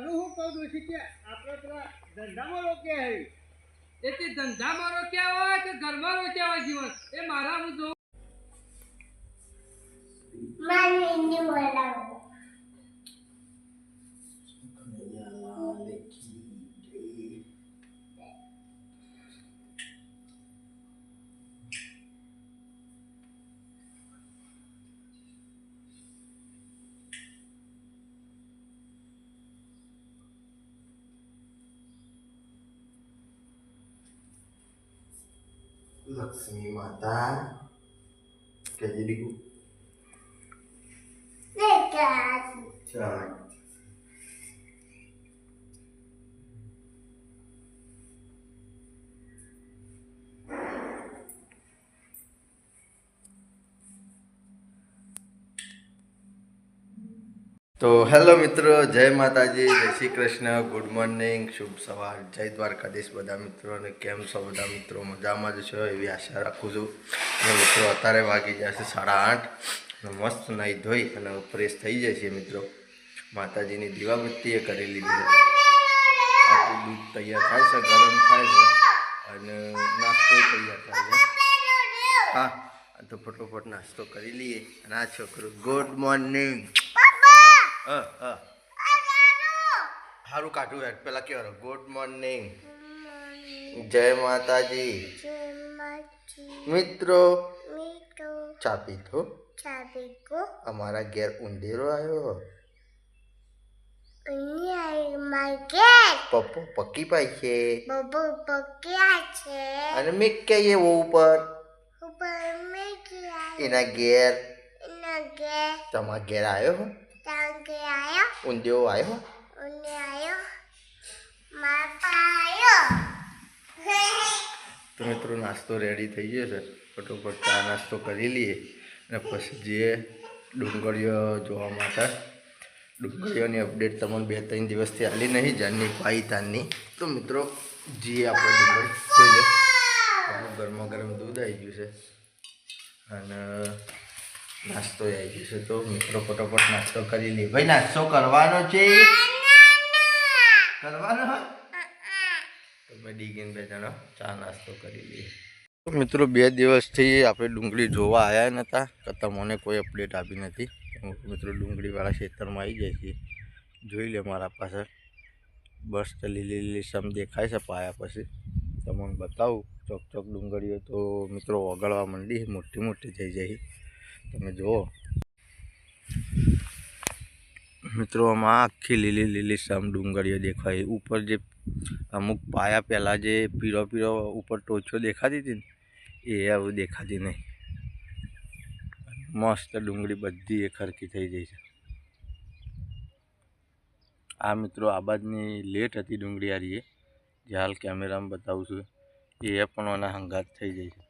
તને હું કહું છું કે આપણે પેલા ધંધામાં રોક્યા હે. એ તે ધંધામાં રોક્યા હોય કે ઘરમાં રોક્યા હોય જીવન? એ મારા હું જોઉં. લક્ષ્મી માતા કે દીકુ ચાલ તો હેલો મિત્રો, જય માતાજી, જય શ્રી કૃષ્ણ, ગુડ મોર્નિંગ, શુભ સવાર, જય દ્વારકાધીશ બધા મિત્રોને કેમ છો બધા મિત્રો? મજામાં જ છો? એવી આશા રાખું છું. અને મિત્રો, અત્યારે વાગી જશે સાડા આઠ. અને મસ્ત નાહી ધોઈ અને ફ્રેશ થઈ જાય છે મિત્રો. માતાજીની દીવાબત્તીએ કરી લીધી છે. આટલું દૂધ તૈયાર થાય છે, ગરમ થાય છે અને નાસ્તો તૈયાર થાય છે. હા, તો ફટોફટ નાસ્તો કરી લઈએ. અને આ છોકરો, ગુડ મોર્નિંગ. હા હા સારું કાઢું હેડ પેલા કેવો ગુડ મોર્નિંગ જય માતાજી. મિત્રો. ચાપી તો અમારા ઘેર ઉંદેરો આવ્યો પપ્પો પક્કી પાઈ છે. અને મેં ક્યાં એવો ઉપર. એના ઘેર. તમારા ઘેર આવ્યો હો ઊંધિયો આવ્યો 마파요. તો મિત્રો નાસ્તો રેડી થઈ ગયો છે. ફટોફટ ચા નાસ્તો કરી લઈએ. અને પછી જઈએ ડુંગળીઓ જોવા માટે ડુંગળીઓની અપડેટ તમને બે ત્રણ દિવસથી આલી નહીં જાનની પાઈ તાનની. તો મિત્રો જઈએ આપણે ડુંગળી જોઈ લે. ગરમા ગરમ દૂધ આવી ગયું છે. અને નાસ્તો આવી છે તો મિત્રો ફટોફટ નાસ્તો કરી લે ભાઈ નાસ્તો કરવાનો છે? કરવાનો? તો મેં ડીગીને બે જણા ચા નાસ્તો કરી લઈએ. મિત્રો બે દિવસથી આપણે ડુંગળી જોવા આવ્યા નહોતા કરતાં મને કોઈ અપડેટ આપી નથી. મિત્રો ડુંગળીવાળા ખેતરમાં આવી જાય છે જોઈ લે મારા પાસે બસ તો લીલી લીલી સમ દેખાય છે પાયા પછી. તમને બતાવું ચોક ચોક ડુંગળીઓ તો મિત્રો ઓગળવા માંડી મોટી મોટી થઈ જાય તમે જુઓ. મિત્રો, આમાં આખી લીલી લીલી સમ ડુંગળીઓ દેખાય. ઉપર જે અમુક પાયા પહેલાં જે પીળો પીળો ઉપર ટોચો દેખાતી હતી ને, એ હવે દેખાતી નહીં. મસ્ત ડુંગળી બધી એ ખરકી થઈ જાય છે. આ મિત્રો, આ બાજની લેટ હતી ડુંગળી આ રીએ જે હાલ કેમેરામાં બતાવું છું. એ પણ આના હંગાત થઈ જાય છે.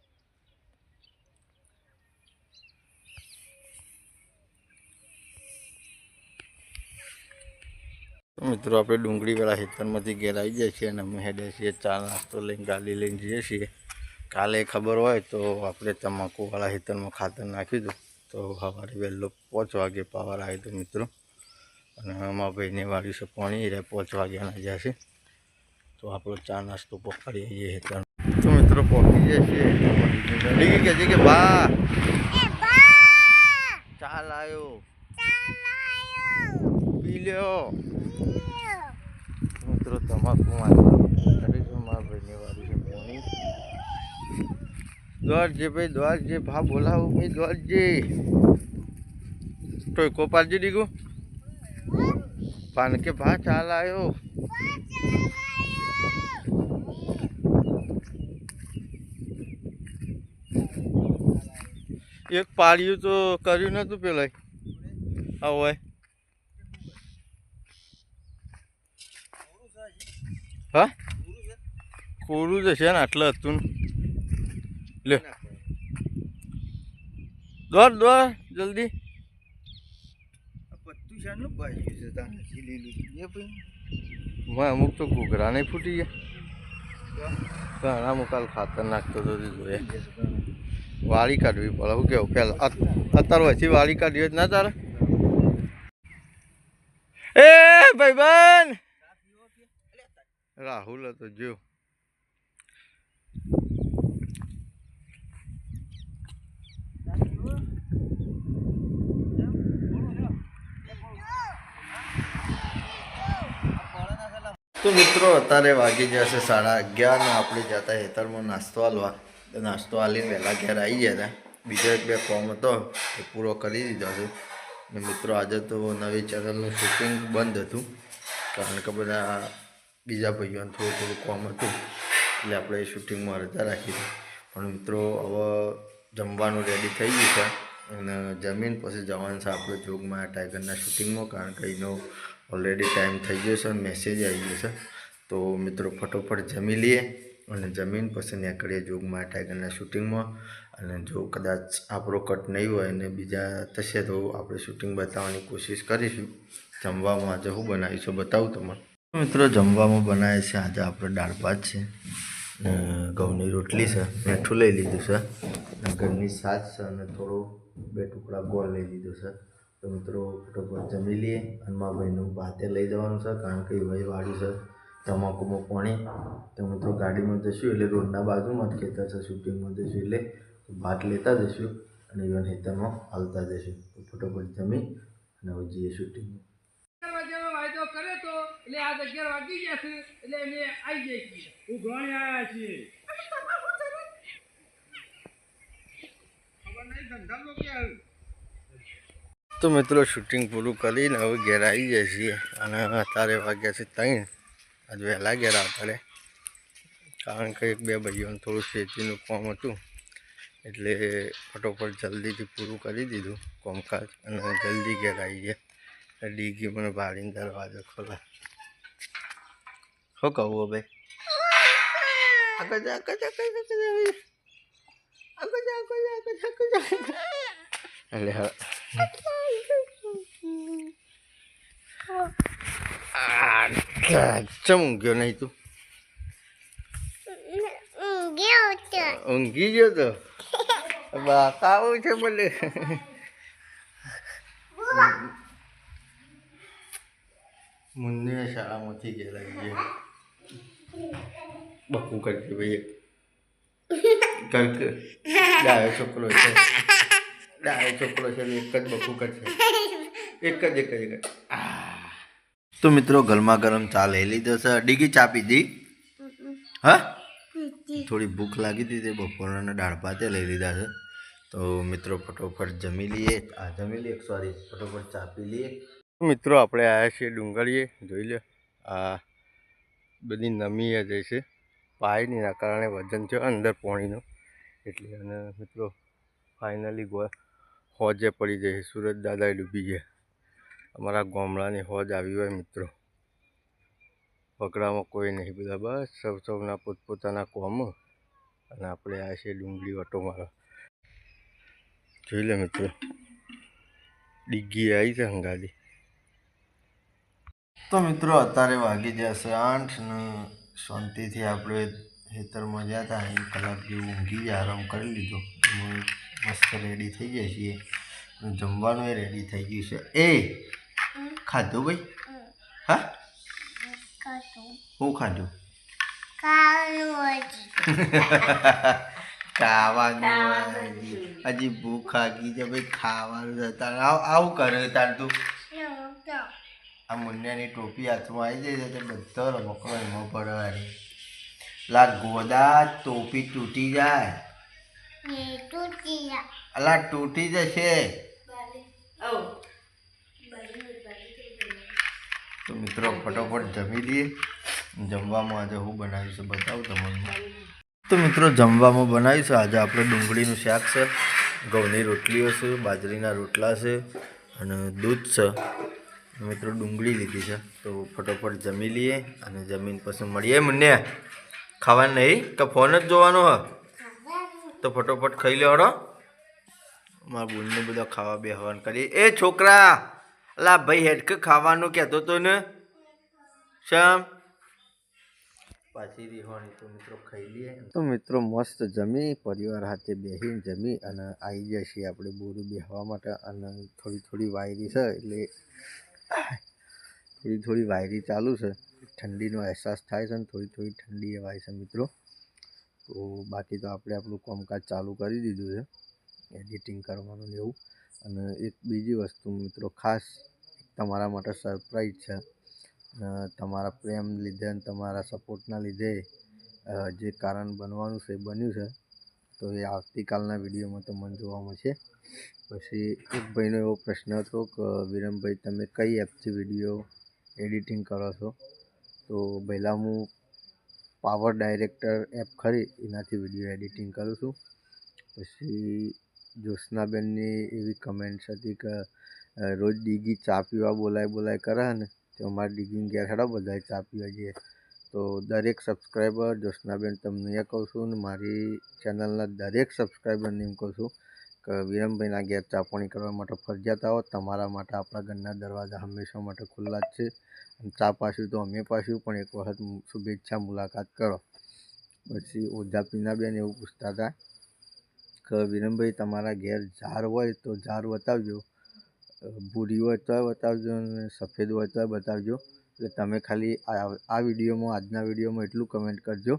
તો મિત્રો આપણે ડુંગળીવાળા હેતરમાંથી ઘેર આવી જાય છીએ અને અમે હેડે છીએ ચા નાસ્તો લઈને ગાડી લઈને જઈએ છીએ. કાલે ખબર હોય તો આપણે તમાકુવાળા હેતરમાં ખાતર નાખ્યું હતું. તો સવારે વહેલો પાંચ વાગે પાવર આવ્યો હતો મિત્રો. અને અમારા ભાઈને વાળ્યું છે પાણી રહે પાંચ વાગ્યાના જશે તો આપણો ચા નાસ્તો પકડી આવીએ હેતર તો મિત્રો પહોંચી જાય છીએ. કહે છે કે બા! ચા લાયો. પી લ્યો. મિત્રો તમાકુ દોડજે ભાઈ, દ્વારજી ભા બોલાવું ભાઈ, દ્વારજી. તોય કોપાલજી દીકું પાન કે ભા ચાલ આવ્યો એક પાડ્યું તો કર્યું નતું પેલા આ હોય. હા? કોરું જશે ને આટલું હતું લે. દોડ દોડ જલ્દી. અમુક તો ઘૂઘરા નહીં ફૂટી ગયા. ઘણા મુકાલ ખાતર નાખતો તો જોઈએ વાળી કાઢવી પડે. શું કેવું? પેલા અત્યારે પછી વાળી કાઢવી જ ના તારે? એ ભાઈબંધ! રાહુલ હતો, જો. તો મિત્રો, અત્યારે વાગી જશે સાડા અગિયાર ને આપણે જતા હેતરમાં નાસ્તો હાલવા. નાસ્તો હાલીને વહેલા ઘેર આવી ગયા હતા. બીજો એક બે ફોર્મ હતો, એ પૂરો કરી દીધો છે. ને મિત્રો, આજે તો નવી ચેનલનું શૂટિંગ બંધ હતું. કારણ કે બધા બીજા ભાઈઓને થોડું થોડું કોમ હતું, એટલે આપણે શૂટિંગમાં રજા રાખી પણ મિત્રો, હવે જમવાનું રેડી થઈ ગયું છે અને જમીન પછી જવાનું છે આપણે જોગમાં ટાઈગરના શૂટિંગમાં, કારણ કે એનો ઓલરેડી ટાઈમ થઈ ગયો છે અને મેસેજ આવી ગયો છે. તો મિત્રો, ફટોફટ જમી લઈએ અને જમીન પછી નીકળીએ જોગમાં ટાઈગરના શૂટિંગમાં. અને જો કદાચ આપણો કટ નહીં હોય અને બીજા થશે તો આપણે શૂટિંગ બતાવવાની કોશિશ કરીશું. જમવામાં આજે હું બનાવીશું, બતાવું તમને. મિત્રો, જમવામાં બનાવે છે આજે આપણે દાળ ભાત છે ઘઉંની રોટલી છે. મીઠું લઈ લીધું છે ઘરની સાસ છે અને થોડો બે ટુકડા ગોળ લઈ લીધું છે. તો મિત્રો, ફટોફટ જમી લઈએ અને મારા ભાઈનું ભાતે લઈ જવાનું છે કારણ કે ભાઈ વાળ્યું છે તમાકુમાં પાણી. તો મિત્રો, ગાડીમાં જશું એટલે રોડના બાજુમાં જ ખેતર છે, શૂટિંગમાં જશું એટલે ભાત લેતા જશું અને ઇવન ખેતરમાં હાલતા જશું. તો ફટોફટ જમી અને હવે જઈએ શૂટિંગમાં અગિયાર વાગ્યાનો વાયદો કરે તો એટલે આ અગિયાર વાગી ગયા છે એટલે અમે આવી જઈએ છીએ. ઉઘાણી આવ્યા છીએ. ખબર નહીં ધંધામાં લોકો આવ્યું? તો મિત્રો શૂટિંગ પૂરું કરીને હવે ઘેર આવી જાય છીએ. અને અત્યારે વાગ્યા છે ત્રણ. આજ વહેલા ઘેર આવતા કારણ કે એક બે ભાઈઓને થોડું શેતીનું કામ હતું. એટલે ફટોફટ જલ્દીથી પૂરું કરી દીધું કામકાજ. અને જલ્દી ઘેર આવી ગયા. ડીગી મને ભાડીને દરવાજો ખોલા શું કહું હવે એટલે ચમ ઊંઘ્યો નહીં તું ઊંઘી ગયો તો બાકાવું છે મને મુન્ને શાળામાંથી ગયેલા ગયા બકુ કરી ભાઈ કરક ડાયો છોકરો છે ડાયો છોકરો છે એક જ બકુ કરશે એક જ એક જ એક તો મિત્રો ગરમા ગરમ ચા લઈ લીધો છે. ડીગી ચા પીધી? હા? થોડી ભૂખ લાગી હતી તે બપોરના દાળ ભાતે લઈ લીધા છે. તો મિત્રો ફટોફટ જમી લઈએ. આ જમી લઈએ. સોરી ફટોફટ ચા પી લઈએ. મિત્રો આપણે આવ્યા છીએ ડુંગળીએ. જોઈ લો આ બધી નમી જાય છે, પાણીના કારણે વજન છે અંદર પાણીનું. એટલે અને મિત્રો ફાઇનલી હોજે પડી જાય સુરત દાદાએ ડૂબી ગયા. અમારા ગામડાની હોજ આવી હોય મિત્રો. પકડામાં કોઈ નહીં. બધા બસ સૌ, સૌના પોતપોતાના કોમ અને આપણે આ છે ડુંગળી ઓટો મારા. જોઈ લે મિત્રો. ડીગી આવી છે હંગાલી તો મિત્રો, અત્યારે વાગી જશે આઠ ને શાંતિથી આપણે ખેતરમાં ગયા હતા. એક કલાક જેવું ઊંઘી ગયા, આરામ કરી લીધો. મસ્ત રેડી થઈ જાય છીએ. જમવાનું એ રેડી થઈ ગયું છે. એ, ખાધું ભાઈ? હા? હું ખાધું? ખાવાનું હજી ભૂખ આગી છે ભાઈ, ખાવાનું આવું કરે તાર તું. આ મુન્યાની ટોપી હાથમાં આવી જાય છે તે બધો રમકડો એમાં પડવાની લા ગોદા ટોપી તૂટી જાય. અલા તૂટી જશે. તો મિત્રો ફટોફટ જમી લઈએ. જમવામાં આજે હું બનાવીશું બતાવું તમને. તો મિત્રો જમવામાં બનાવીશું આજે આપણે ડુંગળીનું શાક છે. ઘઉંની રોટલીઓ છે બાજરીના રોટલા છે અને દૂધ છે. મિત્રો ડુંગળી લીધી છે. તો ફટોફટ જમી લઈએ અને જમીન પછી મળીએ. મને ખાવાનું નહીં કે ફોન જ જોવાનો હ. તો ફટોફટ ખાઈ લેવાનો મારા બુનને બધા ખાવા બેહવાનું કરીએ એ છોકરા, અલા ભાઈ હેડક ખાવાનું કહેતો તો ને. શમ? પાછી રહેવાની તો મિત્રો ખાઈ લઈએ. તો મિત્રો મસ્ત જમી, પરિવાર હાથે બેસીને જમી અને આવી છીએ આપણે બોરું બેહવા માટે અને થોડી થોડી વાયરી છે એટલે થોડી થોડી વાયરી ચાલુ છે. ઠંડીનો અહેસાસ થાય છે ને થોડી થોડી ઠંડી એવાય છે મિત્રો. તો બાકી તો આપણે આપણું કામકાજ ચાલુ કરી દીધું છે. એડિટિંગ કરવાનું એવું. અને એક બીજી વસ્તુ મિત્રો ખાસ તમારા માટે સરપ્રાઈઝ છે. તમારા પ્રેમ લીધે અને તમારા સપોર્ટના લીધે જે કારણ બનવાનું છે, બન્યું છે તો એ આવતીકાલના વિડીયોમાં તમને જોવા મળશે. પછી એક ભાઈનો એવો પ્રશ્ન હતો કે, વિરમભાઈ, તમે કઈ એપથી વીડિયો એડિટિંગ કરો છો? તો પહેલાં હું પાવર ડાયરેક્ટર એપ ખરી, એનાથી વીડિયો એડિટિંગ કરું છું. પછી જ્યોત્સનાબેનની એવી કમેન્ટ્સ હતી કે રોજ ડીગી ચા પીવા બોલાય બોલાય કરે ને, તો અમારે ડીગીને ઘેર હેડો, બધાય ચા પીવા જઈએ. તો દરેક સબસ્ક્રાઈબર જ્યોત્સનાબેન તમને એ કહું છું ને મારી ચેનલના દરેક સબસ્ક્રાઈબરને એમ કહું છું કે વિરમભાઈના ઘેર ચાપણી કરવા માટે ફરજિયાત આવો. તમારા માટે આપણા ઘરના દરવાજા હંમેશા માટે ખુલ્લા જ છે. અને ચા પાશું તો અમે પાશું પણ એક વખત શુભેચ્છા મુલાકાત કરો. પછી ઓઝા પીનાબેન એવું પૂછતા હતા કે વિરમભાઈ તમારા ઘેર ઝાર હોય તો ઝાર બતાવજો ભૂરી હોય તોય બતાવજો અને સફેદ હોય તોય બતાવજો. એટલે તમે ખાલી આ વિડીયોમાં, આજના વિડીયોમાં એટલું કમેન્ટ કરજો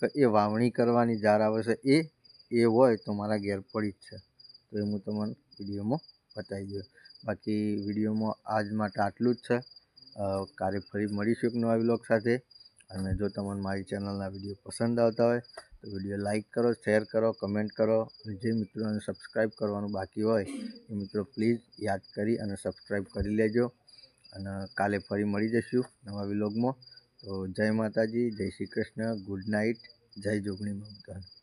કે એ વાવણી કરવાની જાર આવે છે, એ એ હોય તો મારા ઘેર પડી જ છે. તો એ હું તમને વિડીયોમાં બતાવી દઉં. બાકી વિડીયોમાં આજ માટે આટલું જ છે. કાલે ફરી મળીશું એક નવા વ્લોગ સાથે. અને જો તમને મારી ચેનલના વીડિયો પસંદ આવતા હોય તો વીડિયો લાઇક કરો, શેર કરો કમેન્ટ કરો. અને જે મિત્રોને સબસ્ક્રાઈબ કરવાનું બાકી હોય એ મિત્રો પ્લીઝ યાદ કરી અને સબસ્ક્રાઈબ કરી લેજો. અને કાલે ફરી મળી જઈશું નવા વિલોગમાં. તો જય માતાજી, જય શ્રી કૃષ્ણ, ગુડ નાઇટ, જય જોગણી બધાને.